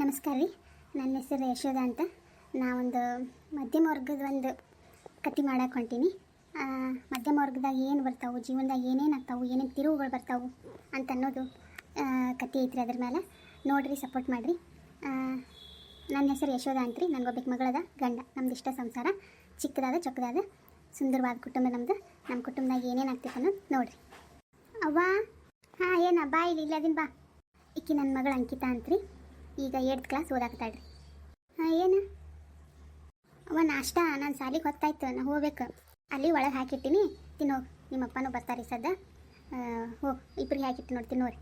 ನಮಸ್ಕಾರ ರೀ. ನನ್ನ ಹೆಸರು ಯಶೋಧ ಅಂತ. ನಾವೊಂದು ಮಧ್ಯಮ ವರ್ಗದ ಒಂದು ಕತೆ ಮಾಡಕ್ಕೆ ಹೊಂಟೀನಿ ಮಧ್ಯಮ ವರ್ಗದಾಗ ಏನು ಬರ್ತಾವೆ, ಜೀವನದಾಗ ಏನೇನು ಆಗ್ತಾವೆ, ಏನೇನು ತಿರುವುಗಳು ಬರ್ತಾವೆ ಅಂತ ಅನ್ನೋದು ಕತೆ ಐತ್ರಿ ಅದ್ರ ಮೇಲೆ ನೋಡ್ರಿ ಸಪೋರ್ಟ್ ಮಾಡಿರಿ. ನನ್ನ ಹೆಸರು ಯಶೋಧ ಅಂತ್ರಿ ನನಗೊಬ್ಬಕ್ಕೆ ಮಗಳದ ಗಂಡ. ನಮ್ದು ಇಷ್ಟ ಸಂಸಾರ. ಚಿಕ್ಕದಾದ, ಚೊಕ್ಕದಾದ, ಸುಂದರವಾದ ಕುಟುಂಬ ನಮ್ದು. ನಮ್ಮ ಕುಟುಂಬದಾಗ ಏನೇನು ಆಗ್ತೈತೆ ಅನ್ನೋದು ನೋಡ್ರಿ. ಅವ್ವ? ಹಾಂ, ಏನ, ಬಾ ಇಲ್ಲಿ ಇಲ್ಲದಿನ ಬಾ. ಈಕಿ ನನ್ನ ಮಗಳು ಅಂಕಿತಾ ಅಂತ್ರಿ ಈಗ ಏಟ್ ಕ್ಲಾಸ್ ಓದಾಕ್ತಾಳ್ರಿ ಹಾಂ ಏನು? ಅವ ನಾಷ್ಟ ನಾನು ಸಾಲಿಗೆ ಹೊತ್ತಾಯ್ತು ನಾ ಹೋಗ್ಬೇಕು. ಅಲ್ಲಿ ಒಳಗೆ ಹಾಕಿಟ್ಟಿನಿ ತಿನ್ನೋಗಿ ನಿಮ್ಮ ಅಪ್ಪನೂ ಬರ್ತಾರೆ ಸದ್ದ. ಹೋಗಿ ಇಬ್ಬರಿಗೆ ಹಾಕಿಟ್ಟು ನೋಡಿ ನೋಡಿ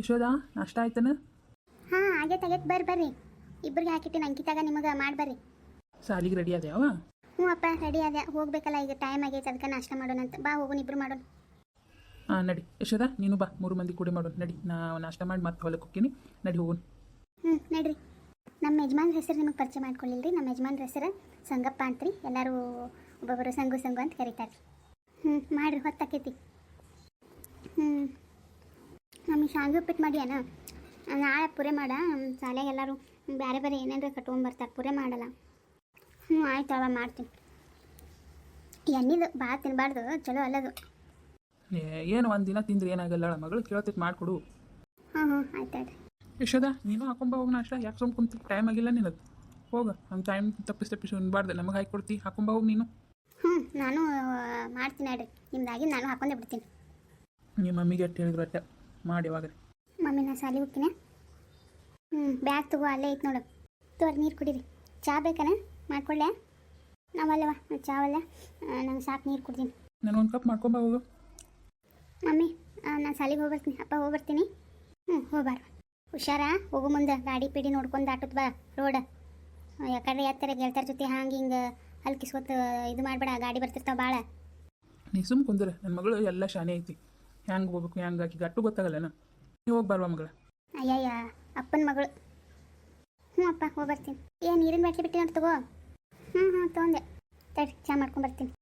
ಯಶೋದ ನಾಷ್ಟ ಆಯ್ತನ? ಹಾಂ ಆಗೈತೆ ಆಗೈತೆ. ಬರ್ರಿ ಬರ್ರಿ. ಇಬ್ಬರಿಗೆ ಹಾಕಿಟ್ಟಿನಿ ಅಂಕಿತಾಗ ನಿಮಗೆ ಮಾಡಿ ಬರ್ರಿ. ಸಾಲಿಗೆ ರೆಡಿ ಅದ್ಯಾವ ಹ್ಞೂ ಅಪ್ಪ ರೆಡಿ ಅದೇ ಹೋಗ್ಬೇಕಲ್ಲ ಈಗ ಟೈಮ್ ಆಗೈತೆ ಅದಕ್ಕೆ ನಾಷ್ಟ ಮಾಡೋಣ ಅಂತ. ಬಾ ಹೋಗೋಣ ಇಬ್ರು ಮಾಡೋಣ. ಹಾಂ ನಡಿ. ಯಶೋದ ನೀನು ಬಾ. ಮೂರು ಮಂದಿ ಕೂಡಿ ಮಾಡೋಣ. ನಡಿ ನಾ ನಾಷ್ಟ ಮಾಡಿ ಮತ್ತೆ ಹೊಲಕ್ಕೆ ಹೋಗ್ತೀನಿ. ನಡಿ ಹೋಗೋಣ. ಹ್ಞೂ ನಡ್ರಿ. ನಮ್ಮ ಯಜಮಾನ್ರ ಹೆಸರು ನಿಮಗೆ ಪರಿಚಯ ಮಾಡ್ಕೊಳ್ಳಿಲ್ಲ ರೀ ನಮ್ಮ ಯಜಮಾನ್ರ ಹೆಸರು ಸಂಗಪ್ಪ ಅಂತ್ರಿ. ಎಲ್ಲರೂ ಒಬ್ಬೊಬ್ಬರು ಸಂಗು ಸಂಗು ಅಂತ ಕರೀತಾರೆ ಹ್ಞೂ ಮಾಡಿರಿ ಹೊತ್ತಾಕೈತಿ. ಹ್ಞೂ. ನಮಗೆ ಶಾವಿಗೆ ಉಪ್ಪಿಟ್ಟು ಮಾಡಿ ಅಣ್ಣ ನಾಳೆ ಪೂರೆ ಮಾಡ. ಶಾಲೆಗೆ ಎಲ್ಲರೂ ಬೇರೆ ಬೇರೆ ಏನೇನಾರ ಕಟ್ಕೊಂಬರ್ತಾರೆ ಪೂರೆ ಮಾಡಲ್ಲ. ಹ್ಞೂ ಆಯ್ತು ಅವ ಮಾಡ್ತೀನಿ. ಎಣ್ಣಿದು ಭಾಳ ತಿನ್ನಬಾರ್ದು ಚಲೋ ಅಲ್ಲದು. ಏನು ಒಂದು ದಿನ ತಿಂದ್ರೆ ಏನಾಗಲ್ಲ ಮಗಳು ಕೇಳೋತಿತ್ತು ಮಾಡಿಕೊಡು. ಹಾಂ ಹಾಂ ಆಯ್ತು ಆಯ್ತು ಯಶೋದ ನೀನು ಹಾಕೊಂಬ ಹೋಗಿ ನಾಷ್ಟ. ಯಾಕೆ ಸುಮ್ ಕುಂತಿ? ಟೈಮ್ ಆಗಿಲ್ಲ ನಿನದು ಹೋಗ. ಹಂಗೆ ಟೈಮ್ ತಪ್ಪಿಸಿ ತಪ್ಪಿಸಿ ಉಣ್ಬಾರ್ದು. ನಮಗೆ ಹಾಕಿ ಕೊಡ್ತಿ. ಹಾಕೊಂಬ ಹೋಗಿ ನೀನು. ಹ್ಞೂ ನಾನು ಮಾಡ್ತೀನಿ ನಡ್ರಿ ನಿಮ್ದಾಗಿ ನಾನು ಹಾಕೊಂಡೇ ಬಿಡ್ತೀನಿ. ನಿಮ್ಮ ಮಮ್ಮಿಗೆ ಅಟ್ಟು ಹೇಳಿದ್ರು ಅಟ್ಟ ಮಾಡಿ ಯಾವಾಗ ಮಮ್ಮಿ ನಾ ಸಾಲಿ ಹೋಗ್ತೀನಿ. ಹ್ಞೂ ಬ್ಯಾಗ್ ತಗೋ ಅಲ್ಲೇ ಐತೆ ನೋಡು. ತೋರಿ ನೀರು ಕುಡೀರಿ. ಚಾ ಬೇಕನ? ಮಾಡ್ಕೊಳ್ಳೆ ನಾವಲ್ಲವ ಚಾ ಅಲ್ಲ. ನಂಗೆ ಸಾಕು ನೀರು ಕುಡ್ತೀನಿ. ನಾನು ಒಂದು ಕಪ್ ಮಾಡ್ಕೊಂಬ ಹೋಗು. ಮಮ್ಮಿ ನಾನು ಸಾಲಿಗೆ ಹೋಗ್ಬರ್ತೀನಿ ಅಪ್ಪ ಹೋಗ್ಬರ್ತೀನಿ ಹ್ಞೂ ಹೋಗ್ಬಾರ ಹುಷಾರ? ಹೋಗು ಮುಂದೆ. ಗಾಡಿ ಪಿಡಿ ನೋಡ್ಕೊಂಡು ದಾಟುತ್ತ ಬಾ ರೋಡ್ ಯಾಕಂದ್ರೆ ಯಾತ್ತಾರೆ ಗೆಳ್ತಾರ ಜೊತೆ ಹಂಗೆ ಹಿಂಗೆ ಹಲ್ಕಿಸ್ಕೊತ ಇದು ಮಾಡಬೇಡ ಗಾಡಿ ಬರ್ತಿರ್ತಾವ ಭಾಳ ನೀ ಸುಮ್ ಕುಂದ್ರೆ ನನ್ನ ಮಗಳು ಎಲ್ಲ ಶಾನೆ ಐತಿ. ಹ್ಯಾಂಗ ಹೋಗ್ಬೇಕು ಹೆಂಗೆ ಆಕಿ ಗಟ್ಟು ಗೊತ್ತಾಗಲ್ಲ ನೀ ಹೋಗಿ ಬರ್ವಾ ಮಗಳ? ಅಯ್ಯಯ್ಯ ಅಪ್ಪನ ಮಗಳು. ಹ್ಞೂ ಅಪ್ಪ ಹೋಗಿ ಬರ್ತೀನಿ. ಏ ನೀರಿನ ಬಾಟ್ಲಿ ಬಿಟ್ಟಿ ನೋಡಿ ತಗೋ? ಹ್ಞೂ ಹ್ಞೂ ತೊಗೊಂಡೆ. ತಡಿ ಚಾ ಮಾಡ್ಕೊಂಡು ಬರ್ತೀನಿ.